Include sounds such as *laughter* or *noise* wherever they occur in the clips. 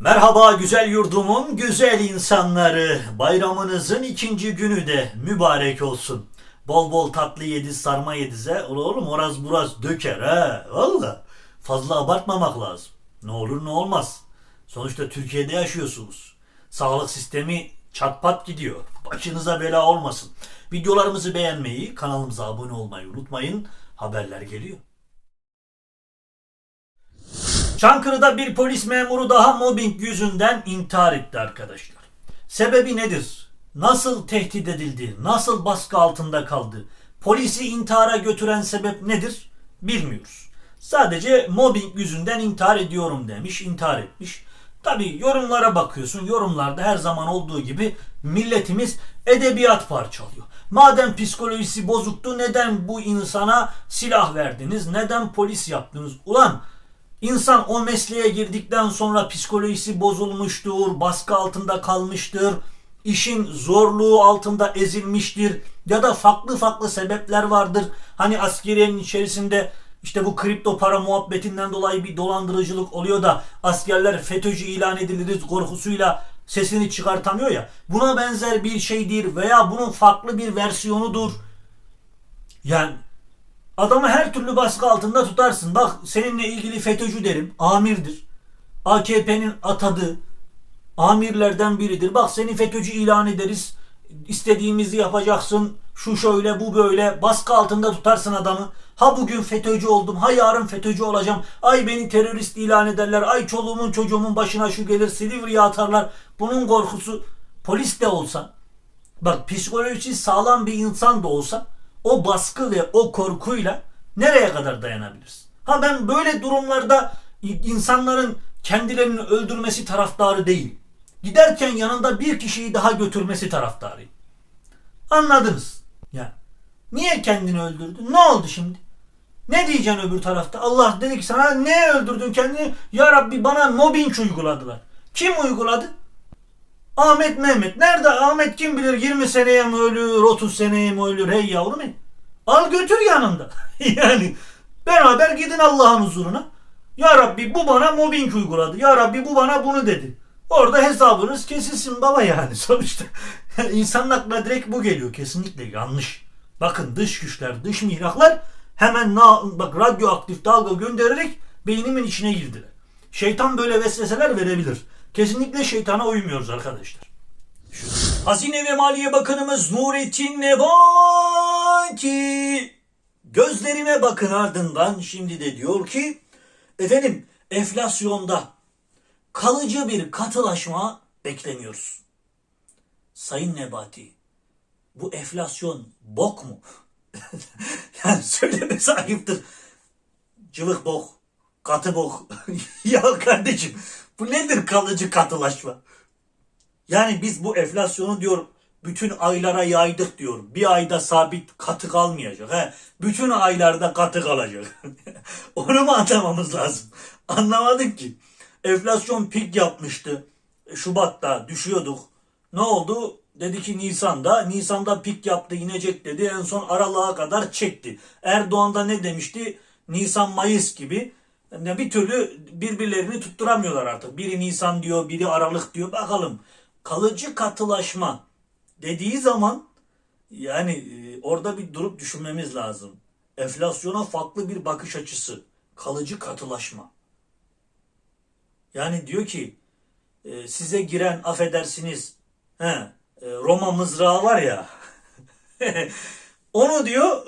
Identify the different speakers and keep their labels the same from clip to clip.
Speaker 1: Merhaba güzel yurdumun güzel insanları. Bayramınızın ikinci günü de mübarek olsun. Bol bol tatlı yediz sarma yediz he. Ula Oğlum oraz buraz döker ha. Valla. Fazla abartmamak lazım. Ne olur ne olmaz. Sonuçta Türkiye'de yaşıyorsunuz. Sağlık sistemi çatpat gidiyor. Başınıza bela olmasın. Videolarımızı beğenmeyi, kanalımıza abone olmayı unutmayın. Haberler geliyor. Çankırı'da bir polis memuru daha mobbing yüzünden intihar etti arkadaşlar. Sebebi nedir? Nasıl tehdit edildi? Nasıl baskı altında kaldı? Polisi intihara götüren sebep nedir? Bilmiyoruz. Sadece mobbing yüzünden intihar ediyorum demiş, intihar etmiş. Tabi yorumlara bakıyorsun. Yorumlarda her zaman olduğu gibi milletimiz edebiyat parçalıyor. Madem psikolojisi bozuktu neden bu insana silah verdiniz? Neden polis yaptınız? Ulan İnsan o mesleğe girdikten sonra psikolojisi bozulmuştur, baskı altında kalmıştır, işin zorluğu altında ezilmiştir ya da farklı farklı sebepler vardır. Hani askeriyenin içerisinde işte bu kripto para muhabbetinden dolayı bir dolandırıcılık oluyor da askerler FETÖ'cü ilan ediliriz korkusuyla sesini çıkartamıyor ya. Buna benzer bir şeydir veya bunun farklı bir versiyonudur. Yani Adamı her türlü baskı altında tutarsın. Bak seninle ilgili FETÖ'cü derim. Amirdir. AKP'nin atadığı amirlerden biridir. Bak seni FETÖ'cü ilan ederiz. İstediğimizi yapacaksın. Şu şöyle bu böyle. Baskı altında tutarsın adamı. Ha bugün FETÖ'cü oldum. Ha yarın FETÖ'cü olacağım. Ay beni terörist ilan ederler. Ay çoluğumun çocuğumun başına şu gelir. Silivri'ye atarlar. Bunun korkusu polis de olsan. Bak psikolojisi sağlam bir insan da olsa o baskı ve o korkuyla nereye kadar dayanabiliriz? Ha ben böyle durumlarda insanların kendilerini öldürmesi taraftarı değil. Giderken yanında bir kişiyi daha götürmesi taraftarıyım. Anladınız. Ya niye kendini öldürdün? Ne oldu şimdi? Ne diyeceksin öbür tarafta? Allah dedi ki sana ne öldürdün kendini? Ya Rabbi bana mobbing uyguladılar. Kim uyguladı? Ahmet Mehmet. Nerede Ahmet kim bilir 20 seneye mi ölür 30 seneye mi ölür hey yavrum hey. Al götür yanında. *laughs* yani beraber gidin Allah'ın huzuruna. Ya Rabbi bu bana mobbing uyguladı. Ya Rabbi bu bana bunu dedi. Orada hesabınız kesilsin baba yani *laughs* sonuçta. İnsanın aklına direkt bu geliyor. Kesinlikle yanlış. Bakın dış güçler, dış mihraklar hemen na, bak radyoaktif dalga göndererek beynimin içine girdiler. Şeytan böyle vesveseler verebilir. Kesinlikle şeytana uymuyoruz arkadaşlar. Hazine ve Maliye Bakanımız Nurettin Nebati gözlerime bakın ardından şimdi de diyor ki efendim enflasyonda kalıcı bir katılaşma beklemiyoruz. Sayın Nebati bu enflasyon bok mu? *laughs* yani söylemesi ayıptır. Cıvık bok, katı bok. *laughs* ya kardeşim bu nedir kalıcı katılaşma? Yani biz bu enflasyonu diyor bütün aylara yaydık diyor. Bir ayda sabit katı kalmayacak. He. Bütün aylarda katı kalacak. *laughs* Onu mu anlamamız lazım? Anlamadık ki. Enflasyon pik yapmıştı. Şubat'ta düşüyorduk. Ne oldu? Dedi ki Nisan'da. Nisan'da pik yaptı inecek dedi. En son Aralık'a kadar çekti. Erdoğan da ne demişti? Nisan Mayıs gibi. Yani bir türlü birbirlerini tutturamıyorlar artık. Biri Nisan diyor, biri Aralık diyor. Bakalım kalıcı katılaşma dediği zaman yani e, orada bir durup düşünmemiz lazım. Enflasyona farklı bir bakış açısı. Kalıcı katılaşma. Yani diyor ki e, size giren affedersiniz he, e, Roma mızrağı var ya *laughs* onu diyor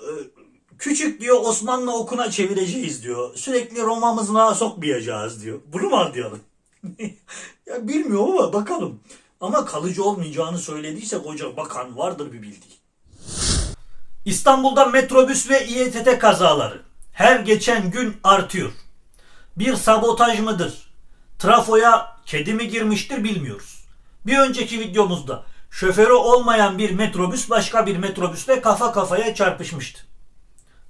Speaker 1: küçük diyor Osmanlı okuna çevireceğiz diyor. Sürekli Roma mızrağı sokmayacağız diyor. Bunu mu diyorum? *laughs* ya bilmiyorum ama bakalım. Ama kalıcı olmayacağını söylediyse koca bakan vardır bir bildiği. İstanbul'da metrobüs ve İETT kazaları her geçen gün artıyor. Bir sabotaj mıdır? Trafoya kedi mi girmiştir bilmiyoruz. Bir önceki videomuzda şoförü olmayan bir metrobüs başka bir metrobüsle kafa kafaya çarpışmıştı.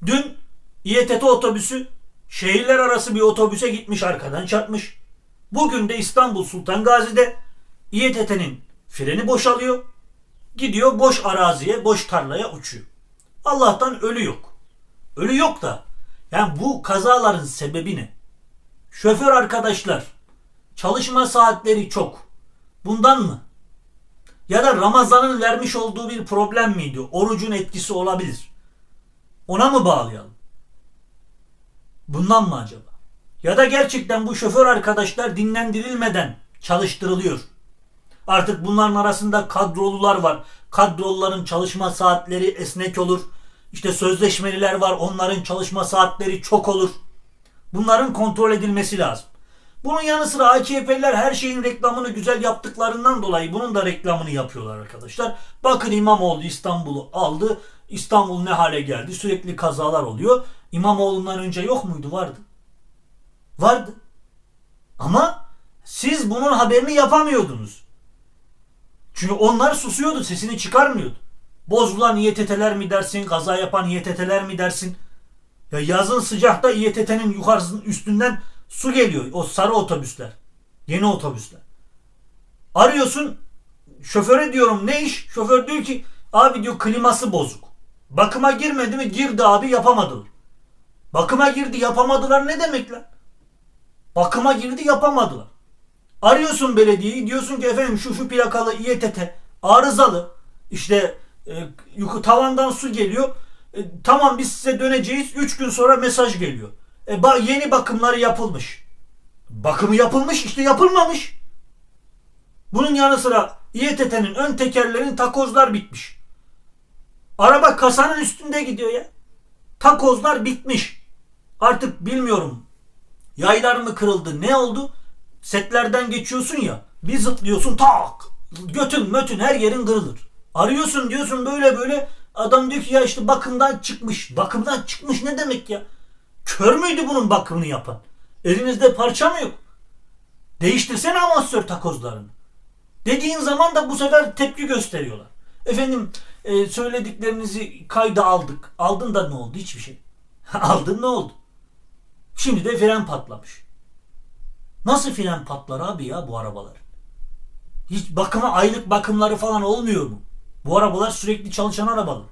Speaker 1: Dün İETT otobüsü şehirler arası bir otobüse gitmiş arkadan çarpmış. Bugün de İstanbul Sultan Gazi'de İETT'nin freni boşalıyor. Gidiyor boş araziye, boş tarlaya uçuyor. Allah'tan ölü yok. Ölü yok da yani bu kazaların sebebi ne? Şoför arkadaşlar Çalışma saatleri çok. Bundan mı? Ya da Ramazan'ın vermiş olduğu bir problem miydi? Orucun etkisi olabilir. Ona mı bağlayalım? Bundan mı acaba? Ya da gerçekten bu şoför arkadaşlar dinlendirilmeden çalıştırılıyor. Artık bunların arasında kadrolular var. Kadroluların çalışma saatleri esnek olur. İşte sözleşmeliler var. Onların çalışma saatleri çok olur. Bunların kontrol edilmesi lazım. Bunun yanı sıra AKP'liler her şeyin reklamını güzel yaptıklarından dolayı bunun da reklamını yapıyorlar arkadaşlar. Bakın İmamoğlu İstanbul'u aldı. İstanbul ne hale geldi? Sürekli kazalar oluyor. İmamoğlu'ndan önce yok muydu? Vardı. Vardı. Ama siz bunun haberini yapamıyordunuz. Çünkü onlar susuyordu, sesini çıkarmıyordu. Bozulan İETT'ler mi dersin, kaza yapan İETT'ler mi dersin? Ya yazın sıcakta İETT'nin yukarısının üstünden su geliyor. O sarı otobüsler. Yeni otobüsler. Arıyorsun şoföre diyorum ne iş? Şoför diyor ki abi diyor kliması bozuk. Bakıma girmedi mi? Girdi abi yapamadılar. Bakıma girdi yapamadılar ne demek lan? Bakıma girdi yapamadılar. Arıyorsun belediyeyi diyorsun ki efendim şu şu plakalı İETT arızalı. İşte e, yukarı tavandan su geliyor. E, tamam biz size döneceğiz. 3 gün sonra mesaj geliyor. E, ba- yeni bakımları yapılmış. Bakımı yapılmış işte yapılmamış. Bunun yanı sıra İETT'nin ön tekerlerin takozlar bitmiş. Araba kasanın üstünde gidiyor ya. Takozlar bitmiş. Artık bilmiyorum. Yaylar mı kırıldı ne oldu? Setlerden geçiyorsun ya. Bir zıplıyorsun tak. Götün mötün her yerin kırılır. Arıyorsun diyorsun böyle böyle. Adam diyor ki ya işte bakımdan çıkmış. Bakımdan çıkmış ne demek ya? Kör müydü bunun bakımını yapan? Elinizde parça mı yok? Değiştirsene amasör takozlarını. Dediğin zaman da bu sefer tepki gösteriyorlar. Efendim e, söylediklerinizi kayda aldık. Aldın da ne oldu? Hiçbir şey. *laughs* Aldın ne oldu? Şimdi de fren patlamış. Nasıl fren patlar abi ya bu arabalar? Hiç bakıma aylık bakımları falan olmuyor mu? Bu arabalar sürekli çalışan arabalar.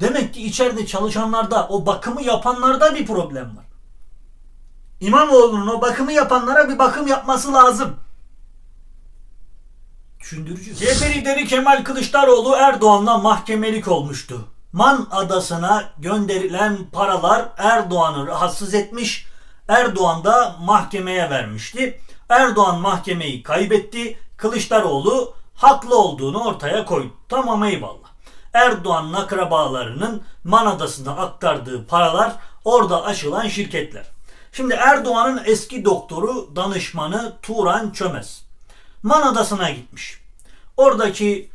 Speaker 1: Demek ki içeride çalışanlarda, o bakımı yapanlarda bir problem var. İmamoğlu'nun o bakımı yapanlara bir bakım yapması lazım. Düşündürücü. CHP lideri Kemal Kılıçdaroğlu Erdoğan'la mahkemelik olmuştu. Man adasına gönderilen paralar Erdoğan'ı rahatsız etmiş. Erdoğan da mahkemeye vermişti. Erdoğan mahkemeyi kaybetti. Kılıçdaroğlu haklı olduğunu ortaya koydu. Tamam eyvallah. Erdoğan'ın akrabalarının Man adasına aktardığı paralar orada açılan şirketler. Şimdi Erdoğan'ın eski doktoru, danışmanı Turan Çömez. Man adasına gitmiş. Oradaki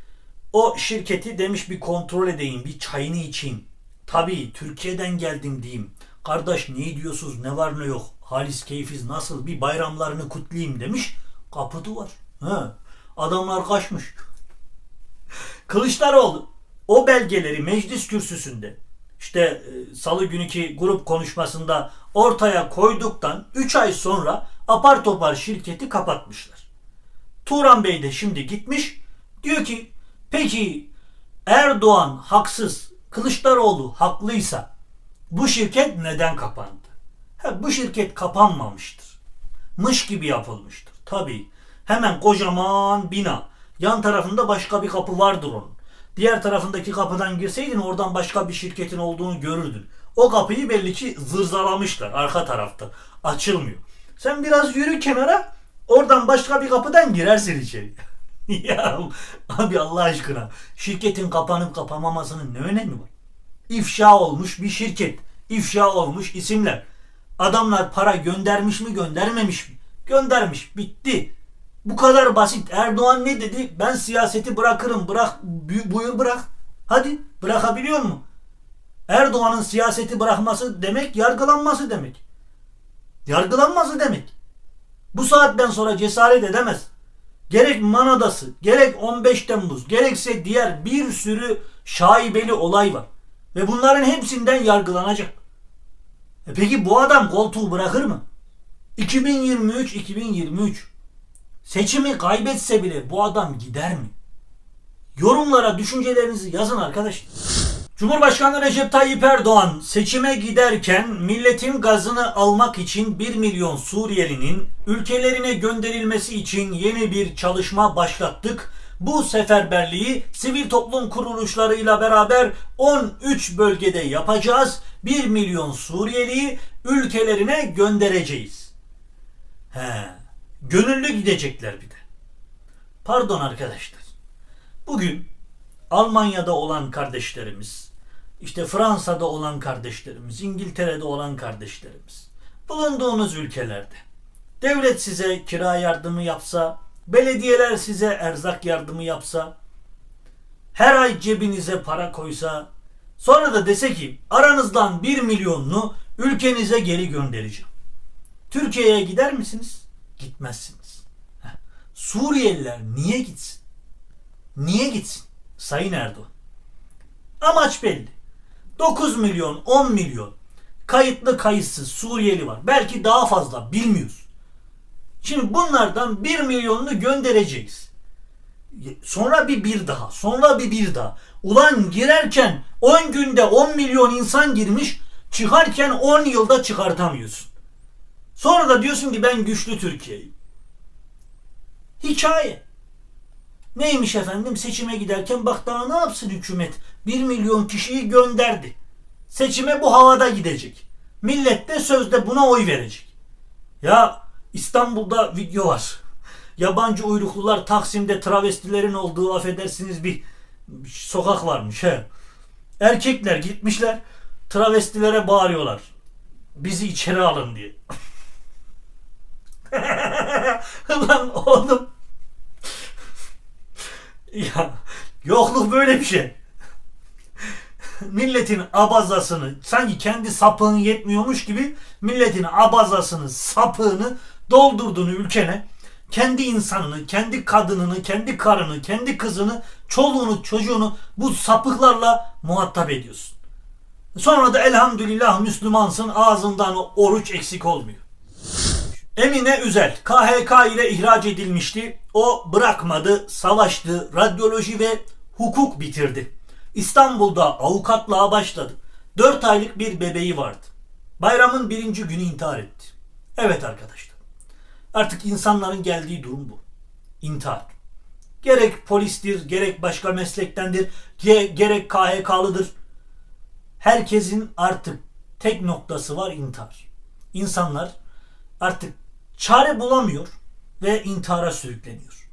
Speaker 1: o şirketi demiş bir kontrol edeyim, bir çayını içeyim. Tabii Türkiye'den geldim diyeyim. Kardeş ne diyorsunuz, ne var ne yok. Halis keyfiz nasıl bir bayramlarını kutlayayım demiş. Kapı duvar. Ha. Adamlar kaçmış. Kılıçdaroğlu o belgeleri meclis kürsüsünde işte e, salı günkü grup konuşmasında ortaya koyduktan 3 ay sonra apar topar şirketi kapatmışlar. Turan Bey de şimdi gitmiş diyor ki peki Erdoğan haksız Kılıçdaroğlu haklıysa bu şirket neden kapandı? Ha, bu şirket kapanmamıştır. Mış gibi yapılmıştır. Tabii. Hemen kocaman bina. Yan tarafında başka bir kapı vardır onun. Diğer tarafındaki kapıdan girseydin oradan başka bir şirketin olduğunu görürdün. O kapıyı belli ki zırzalamışlar arka tarafta. Açılmıyor. Sen biraz yürü kenara oradan başka bir kapıdan girersin içeri. *laughs* ya abi Allah aşkına şirketin kapanıp kapanmamasının ne önemi var? İfşa olmuş bir şirket. İfşa olmuş isimler. Adamlar para göndermiş mi göndermemiş mi? Göndermiş. Bitti. Bu kadar basit. Erdoğan ne dedi? Ben siyaseti bırakırım. Bırak bu- buyur bırak. Hadi bırakabiliyor mu? Erdoğan'ın siyaseti bırakması demek yargılanması demek. Yargılanması demek. Bu saatten sonra cesaret edemez. Gerek Manadası, gerek 15 Temmuz, gerekse diğer bir sürü şaibeli olay var. Ve bunların hepsinden yargılanacak. E peki bu adam koltuğu bırakır mı? 2023-2023 seçimi kaybetse bile bu adam gider mi? Yorumlara düşüncelerinizi yazın arkadaşlar. Cumhurbaşkanı Recep Tayyip Erdoğan seçime giderken milletin gazını almak için 1 milyon Suriyelinin ülkelerine gönderilmesi için yeni bir çalışma başlattık. Bu seferberliği sivil toplum kuruluşlarıyla beraber 13 bölgede yapacağız. 1 milyon Suriyeliyi ülkelerine göndereceğiz. He, gönüllü gidecekler bir de. Pardon arkadaşlar. Bugün Almanya'da olan kardeşlerimiz, işte Fransa'da olan kardeşlerimiz, İngiltere'de olan kardeşlerimiz, bulunduğunuz ülkelerde devlet size kira yardımı yapsa, belediyeler size erzak yardımı yapsa, her ay cebinize para koysa, sonra da dese ki aranızdan bir milyonunu ülkenize geri göndereceğim. Türkiye'ye gider misiniz? Gitmezsiniz. Suriyeliler niye gitsin? Niye gitsin? Sayın Erdoğan. Amaç belli. 9 milyon, 10 milyon kayıtlı kayıtsız Suriyeli var. Belki daha fazla bilmiyoruz. Şimdi bunlardan 1 milyonunu göndereceğiz. Sonra bir bir daha, sonra bir bir daha. Ulan girerken 10 günde 10 milyon insan girmiş, çıkarken 10 yılda çıkartamıyorsun. Sonra da diyorsun ki ben güçlü Türkiye'yim. Hikaye. Neymiş efendim seçime giderken bak daha ne yapsın hükümet? 1 milyon kişiyi gönderdi. Seçime bu havada gidecek. Millet de sözde buna oy verecek. Ya İstanbul'da video var. Yabancı uyruklular Taksim'de travestilerin olduğu affedersiniz bir sokak varmış he. Erkekler gitmişler travestilere bağırıyorlar. Bizi içeri alın diye. *laughs* Lan oğlum ya yokluk böyle bir şey. Milletin abazasını sanki kendi sapığın yetmiyormuş gibi milletin abazasını, sapığını doldurduğunu ülkene kendi insanını, kendi kadınını, kendi karını, kendi kızını, çoluğunu, çocuğunu bu sapıklarla muhatap ediyorsun. Sonra da elhamdülillah Müslümansın ağzından oruç eksik olmuyor. Emine Üzel KHK ile ihraç edilmişti. O bırakmadı, savaştı, radyoloji ve hukuk bitirdi. İstanbul'da avukatlığa başladı. 4 aylık bir bebeği vardı. Bayramın birinci günü intihar etti. Evet arkadaşlar. Artık insanların geldiği durum bu. İntihar. Gerek polistir, gerek başka meslektendir, ge- gerek KHK'lıdır. Herkesin artık tek noktası var intihar. İnsanlar artık çare bulamıyor ve intihara sürükleniyor.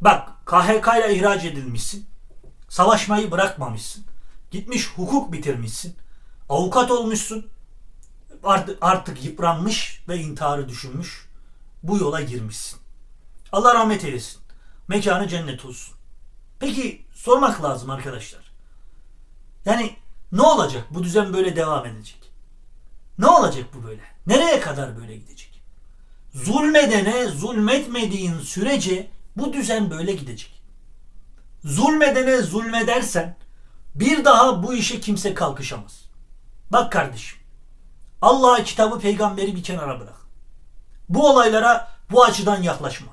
Speaker 1: Bak KHK ile ihraç edilmişsin. Savaşmayı bırakmamışsın. Gitmiş hukuk bitirmişsin. Avukat olmuşsun. Artık, artık yıpranmış ve intiharı düşünmüş. Bu yola girmişsin. Allah rahmet eylesin. Mekanı cennet olsun. Peki sormak lazım arkadaşlar. Yani ne olacak? Bu düzen böyle devam edecek. Ne olacak bu böyle? Nereye kadar böyle gidecek? Zulmedene zulmetmediğin sürece bu düzen böyle gidecek. Zulmedene zulmedersen bir daha bu işe kimse kalkışamaz. Bak kardeşim. Allah'a kitabı peygamberi bir kenara bırak. Bu olaylara bu açıdan yaklaşma.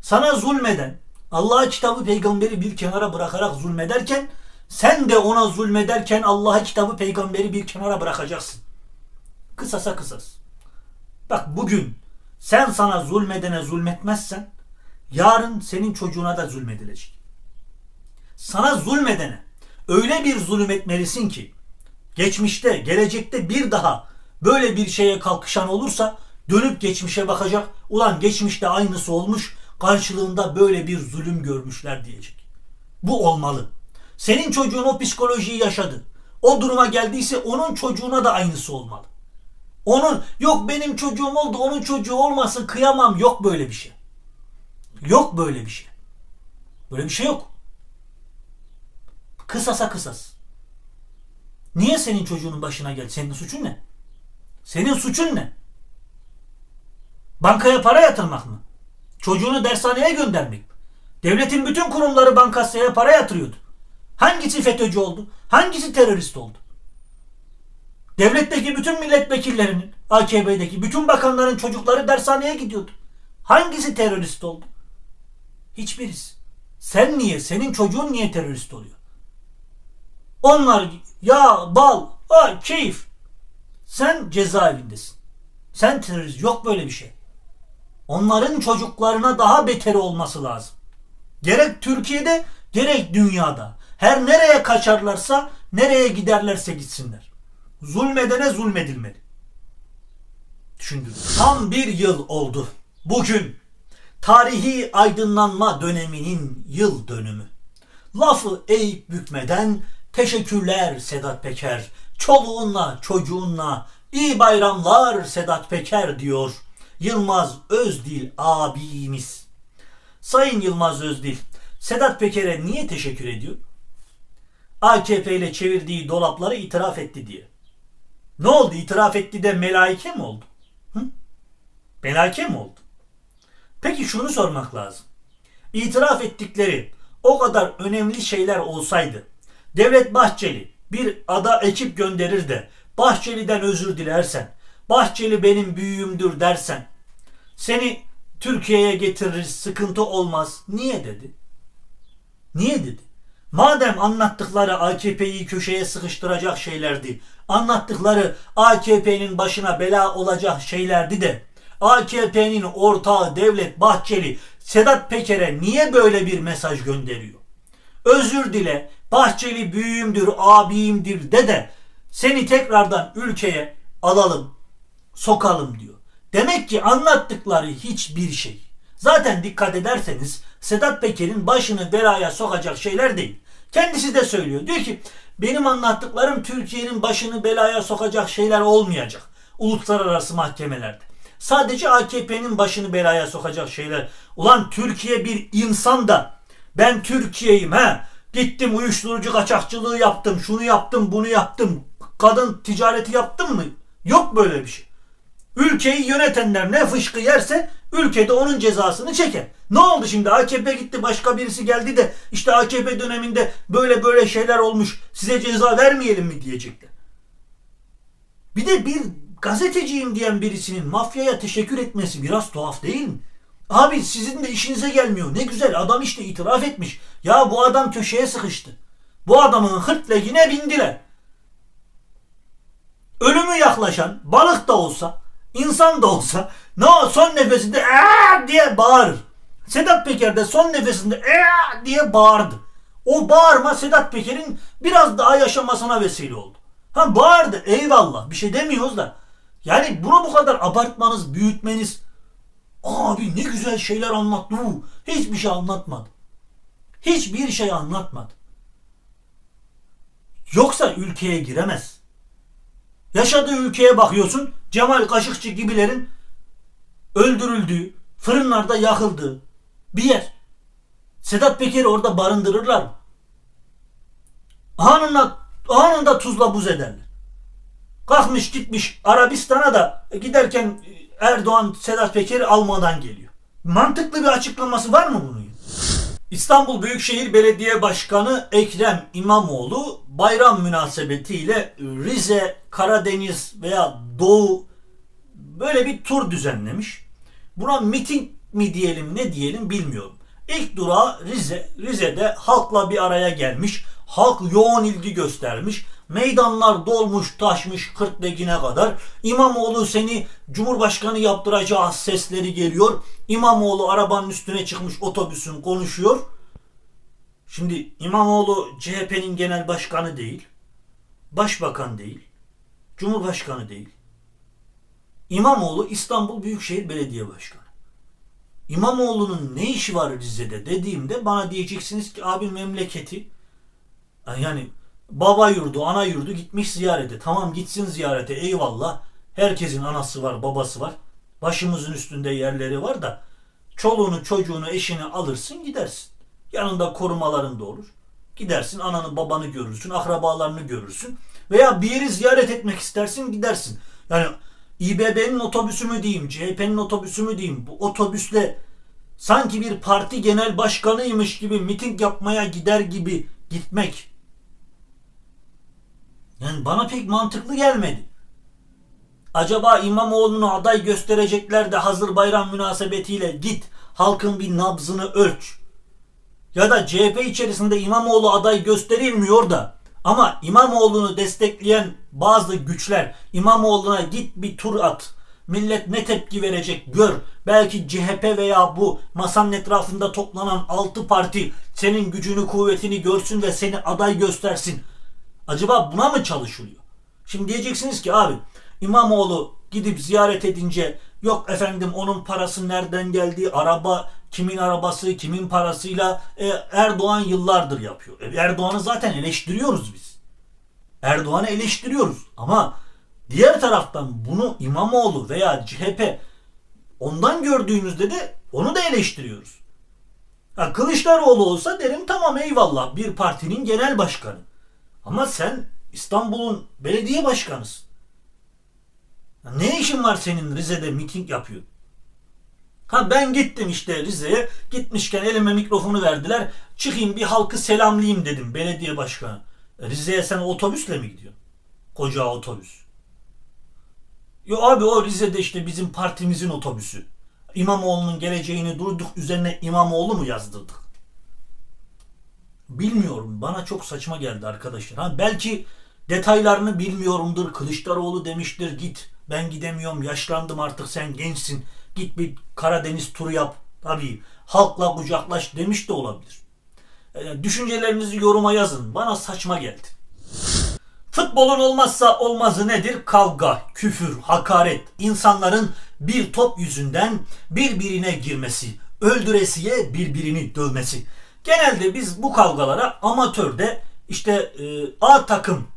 Speaker 1: Sana zulmeden Allah'a kitabı peygamberi bir kenara bırakarak zulmederken sen de ona zulmederken Allah'a kitabı peygamberi bir kenara bırakacaksın. Kısasa kısas. Bak bugün sen sana zulmedene zulmetmezsen yarın senin çocuğuna da zulmedilecek. Sana zulmedene öyle bir zulüm etmelisin ki geçmişte, gelecekte bir daha böyle bir şeye kalkışan olursa dönüp geçmişe bakacak. Ulan geçmişte aynısı olmuş, karşılığında böyle bir zulüm görmüşler diyecek. Bu olmalı. Senin çocuğun o psikolojiyi yaşadı. O duruma geldiyse onun çocuğuna da aynısı olmalı. Onun yok benim çocuğum oldu onun çocuğu olmasın kıyamam yok böyle bir şey. Yok böyle bir şey. Böyle bir şey yok. Kısasa kısas. Niye senin çocuğunun başına geldi? Senin suçun ne? Senin suçun ne? Bankaya para yatırmak mı? Çocuğunu dershaneye göndermek mi? Devletin bütün kurumları bankasaya para yatırıyordu. Hangisi FETÖ'cü oldu? Hangisi terörist oldu? Devletteki bütün milletvekillerinin, AKP'deki bütün bakanların çocukları dershaneye gidiyordu. Hangisi terörist oldu? Hiçbirisi. Sen niye, senin çocuğun niye terörist oluyor? Onlar ya bal, ay, keyif. Sen cezaevindesin. Sen terörist. Yok böyle bir şey. Onların çocuklarına daha beteri olması lazım. Gerek Türkiye'de gerek dünyada. Her nereye kaçarlarsa, nereye giderlerse gitsinler. Zulmedene zulmedilmeli. Düşündüm. Tam bir yıl oldu. Bugün tarihi aydınlanma döneminin yıl dönümü. Lafı eğip bükmeden teşekkürler Sedat Peker. Çoluğunla çocuğunla iyi bayramlar Sedat Peker diyor Yılmaz Özdil abimiz. Sayın Yılmaz Özdil, Sedat Peker'e niye teşekkür ediyor? AKP ile çevirdiği dolapları itiraf etti diye. Ne oldu? İtiraf etti de melaike mi oldu? Hı? Melaike mi oldu? Peki şunu sormak lazım. İtiraf ettikleri o kadar önemli şeyler olsaydı Devlet Bahçeli bir ada ekip gönderir de Bahçeli'den özür dilersen, Bahçeli benim büyüğümdür dersen, seni Türkiye'ye getiririz, sıkıntı olmaz. Niye dedi? Niye dedi? Madem anlattıkları AKP'yi köşeye sıkıştıracak şeylerdi, anlattıkları AKP'nin başına bela olacak şeylerdi de, AKP'nin ortağı Devlet Bahçeli Sedat Peker'e niye böyle bir mesaj gönderiyor? Özür dile, Bahçeli büyüğümdür, abimdir de de seni tekrardan ülkeye alalım, sokalım diyor. Demek ki anlattıkları hiçbir şey. Zaten dikkat ederseniz Sedat Peker'in başını belaya sokacak şeyler değil. Kendisi de söylüyor. Diyor ki benim anlattıklarım Türkiye'nin başını belaya sokacak şeyler olmayacak. Uluslararası mahkemelerde. Sadece AKP'nin başını belaya sokacak şeyler. Ulan Türkiye bir insan da ben Türkiye'yim ha. Gittim uyuşturucu kaçakçılığı yaptım, şunu yaptım, bunu yaptım. Kadın ticareti yaptım mı? Yok böyle bir şey. Ülkeyi yönetenler ne fışkı yerse ülkede onun cezasını çeker. Ne oldu şimdi? AKP gitti başka birisi geldi de işte AKP döneminde böyle böyle şeyler olmuş size ceza vermeyelim mi diyecekler. Bir de bir gazeteciyim diyen birisinin mafyaya teşekkür etmesi biraz tuhaf değil mi? Abi sizin de işinize gelmiyor. Ne güzel adam işte itiraf etmiş. Ya bu adam köşeye sıkıştı. Bu adamın hırtlegine bindiler. Ölümü yaklaşan balık da olsa, insan da olsa ne o son nefesinde Aa! diye bağırır. Sedat Peker de son nefesinde Aa! diye bağırdı. O bağırma Sedat Peker'in biraz daha yaşamasına vesile oldu. Ha bağırdı eyvallah bir şey demiyoruz da. Yani bunu bu kadar abartmanız, büyütmeniz Abi ne güzel şeyler anlattı bu. Hiçbir şey anlatmadı. Hiçbir şey anlatmadı. Yoksa ülkeye giremez. Yaşadığı ülkeye bakıyorsun Cemal Kaşıkçı gibilerin öldürüldüğü, fırınlarda yakıldığı bir yer. Sedat Peker'i orada barındırırlar mı? Anında, anında tuzla buz ederler. Kalkmış gitmiş Arabistan'a da giderken Erdoğan Sedat Peker'i almadan geliyor. Mantıklı bir açıklaması var mı bunun? İstanbul Büyükşehir Belediye Başkanı Ekrem İmamoğlu bayram münasebetiyle Rize, Karadeniz veya Doğu böyle bir tur düzenlemiş. Buna miting mi diyelim ne diyelim bilmiyorum. İlk durağı Rize. Rize'de halkla bir araya gelmiş. Halk yoğun ilgi göstermiş. Meydanlar dolmuş taşmış 40 begine kadar. İmamoğlu seni Cumhurbaşkanı yaptıracağız sesleri geliyor. İmamoğlu arabanın üstüne çıkmış otobüsün konuşuyor. Şimdi İmamoğlu CHP'nin genel başkanı değil. Başbakan değil. Cumhurbaşkanı değil. İmamoğlu İstanbul Büyükşehir Belediye Başkanı. İmamoğlu'nun ne işi var Rize'de dediğimde bana diyeceksiniz ki abi memleketi yani baba yurdu, ana yurdu gitmiş ziyarete. Tamam gitsin ziyarete eyvallah. Herkesin anası var, babası var. Başımızın üstünde yerleri var da çoluğunu, çocuğunu, eşini alırsın gidersin. Yanında korumaların da olur. Gidersin ananı babanı görürsün, akrabalarını görürsün. Veya bir yeri ziyaret etmek istersin gidersin. Yani İBB'nin otobüsü mü diyeyim, CHP'nin otobüsü mü diyeyim, bu otobüsle sanki bir parti genel başkanıymış gibi miting yapmaya gider gibi gitmek yani bana pek mantıklı gelmedi. Acaba İmamoğlu'nu aday gösterecekler de hazır bayram münasebetiyle git halkın bir nabzını ölç. Ya da CHP içerisinde İmamoğlu aday gösterilmiyor da Ama İmamoğlu'nu destekleyen bazı güçler İmamoğlu'na git bir tur at. Millet ne tepki verecek gör. Belki CHP veya bu masanın etrafında toplanan 6 parti senin gücünü kuvvetini görsün ve seni aday göstersin. Acaba buna mı çalışılıyor? Şimdi diyeceksiniz ki abi İmamoğlu gidip ziyaret edince yok efendim onun parası nereden geldi, araba kimin arabası, kimin parasıyla e, Erdoğan yıllardır yapıyor. E, Erdoğan'ı zaten eleştiriyoruz biz. Erdoğan'ı eleştiriyoruz ama diğer taraftan bunu İmamoğlu veya CHP ondan gördüğümüzde de onu da eleştiriyoruz. Ha, Kılıçdaroğlu olsa derim tamam eyvallah bir partinin genel başkanı. Ama sen İstanbul'un belediye başkanısın. Ya Ne işin var senin Rize'de miting yapıyor? Ha ben gittim işte Rize'ye. Gitmişken elime mikrofonu verdiler. Çıkayım bir halkı selamlayayım dedim belediye başkanı. E, Rize'ye sen otobüsle mi gidiyorsun? Koca otobüs. Yo abi o Rize'de işte bizim partimizin otobüsü. İmamoğlu'nun geleceğini durduk üzerine İmamoğlu mu yazdırdık? Bilmiyorum. Bana çok saçma geldi arkadaşlar. Ha belki detaylarını bilmiyorumdur. Kılıçdaroğlu demiştir git. Ben gidemiyorum. Yaşlandım artık sen gençsin. Git bir Karadeniz turu yap. Tabii halkla kucaklaş demiş de olabilir. E, düşüncelerinizi yoruma yazın. Bana saçma geldi. Futbolun olmazsa olmazı nedir? Kavga, küfür, hakaret, insanların bir top yüzünden birbirine girmesi, öldüresiye birbirini dövmesi. Genelde biz bu kavgalara amatörde işte e, A takım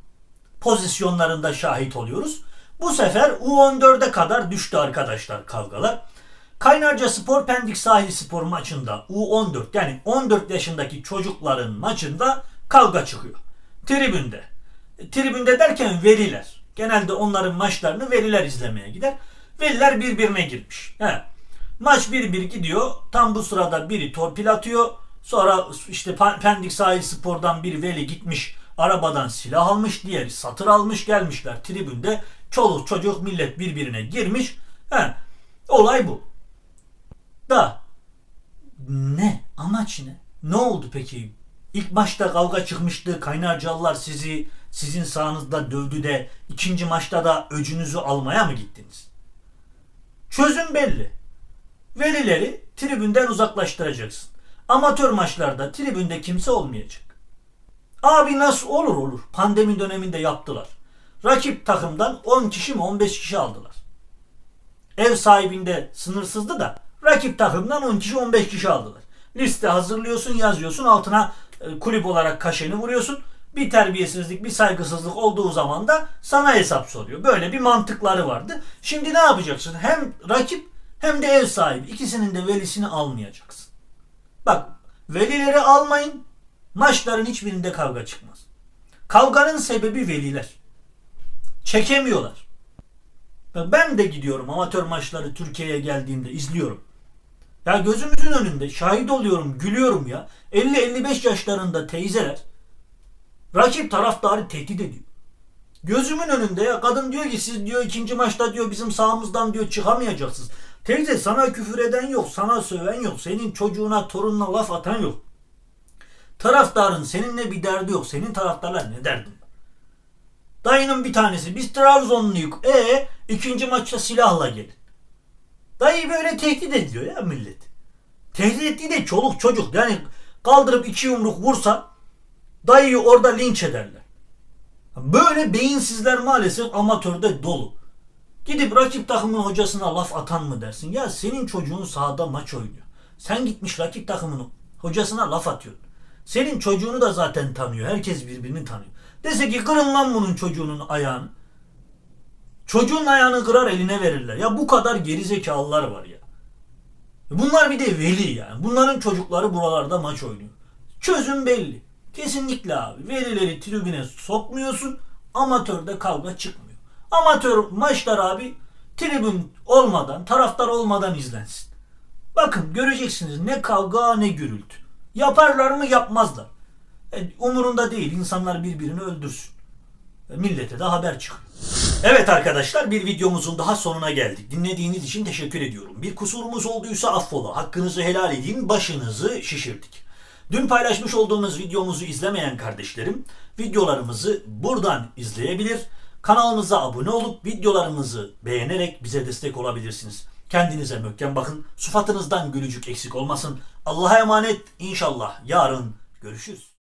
Speaker 1: pozisyonlarında şahit oluyoruz. Bu sefer U14'e kadar düştü arkadaşlar kavgalar. Kaynarca Spor Pendik Sahil Spor maçında U14 yani 14 yaşındaki çocukların maçında kavga çıkıyor. Tribünde. E, Tribünde derken veliler. Genelde onların maçlarını veliler izlemeye gider. Veliler birbirine girmiş. He. Maç 1-1 gidiyor. Tam bu sırada biri torpil atıyor. Sonra işte Pendik Sahil Spor'dan bir veli gitmiş arabadan silah almış. Diğeri satır almış gelmişler tribünde. Çoluk çocuk millet birbirine girmiş. He. Olay bu. Da ne? Amaç ne? Ne oldu peki? İlk maçta kavga çıkmıştı. Kaynarcalılar sizi sizin sağınızda dövdü de ikinci maçta da öcünüzü almaya mı gittiniz? Çözüm belli. Velileri tribünden uzaklaştıracaksın. Amatör maçlarda tribünde kimse olmayacak. Abi nasıl olur olur. Pandemi döneminde yaptılar. Rakip takımdan 10 kişi mi 15 kişi aldılar. Ev sahibinde sınırsızdı da rakip takımdan 10 kişi 15 kişi aldılar. Liste hazırlıyorsun yazıyorsun altına e, kulüp olarak kaşeni vuruyorsun. Bir terbiyesizlik bir saygısızlık olduğu zaman da sana hesap soruyor. Böyle bir mantıkları vardı. Şimdi ne yapacaksın? Hem rakip hem de ev sahibi ikisinin de velisini almayacaksın. Bak velileri almayın maçların hiçbirinde kavga çıkmaz. Kavganın sebebi veliler. Çekemiyorlar. Ben de gidiyorum amatör maçları Türkiye'ye geldiğimde izliyorum. Ya gözümüzün önünde şahit oluyorum, gülüyorum ya. 50-55 yaşlarında teyzeler rakip taraftarı tehdit ediyor. Gözümün önünde ya kadın diyor ki siz diyor ikinci maçta diyor bizim sahamızdan diyor çıkamayacaksınız. Teyze sana küfür eden yok, sana söven yok, senin çocuğuna, torununa laf atan yok. Taraftarın seninle bir derdi yok. Senin taraftarlar ne derdin? Dayının bir tanesi biz Trabzonluyuk. E ikinci maçta silahla gelin. Dayı böyle tehdit ediyor ya millet. Tehdit ettiği de çoluk çocuk. Yani kaldırıp iki yumruk vursa dayıyı orada linç ederler. Böyle beyinsizler maalesef amatörde dolu. Gidip rakip takımın hocasına laf atan mı dersin? Ya senin çocuğun sahada maç oynuyor. Sen gitmiş rakip takımın hocasına laf atıyorsun. Senin çocuğunu da zaten tanıyor. Herkes birbirini tanıyor. Dese ki kırın lan bunun çocuğunun ayağını. Çocuğun ayağını kırar eline verirler. Ya bu kadar gerizekalılar var ya. Bunlar bir de veli yani. Bunların çocukları buralarda maç oynuyor. Çözüm belli. Kesinlikle abi. Velileri tribüne sokmuyorsun. Amatörde kavga çıkmıyor. Amatör maçlar abi tribün olmadan, taraftar olmadan izlensin. Bakın göreceksiniz ne kavga ne gürültü. Yaparlar mı yapmazlar. E, umurunda değil insanlar birbirini öldürsün. E, millete de haber çıkıyor. Evet arkadaşlar bir videomuzun daha sonuna geldik. Dinlediğiniz için teşekkür ediyorum. Bir kusurumuz olduysa affola. Hakkınızı helal edin. Başınızı şişirdik. Dün paylaşmış olduğumuz videomuzu izlemeyen kardeşlerim videolarımızı buradan izleyebilir. Kanalımıza abone olup videolarımızı beğenerek bize destek olabilirsiniz. Kendinize möhkem bakın. Sufatınızdan gülücük eksik olmasın. Allah'a emanet. İnşallah yarın görüşürüz.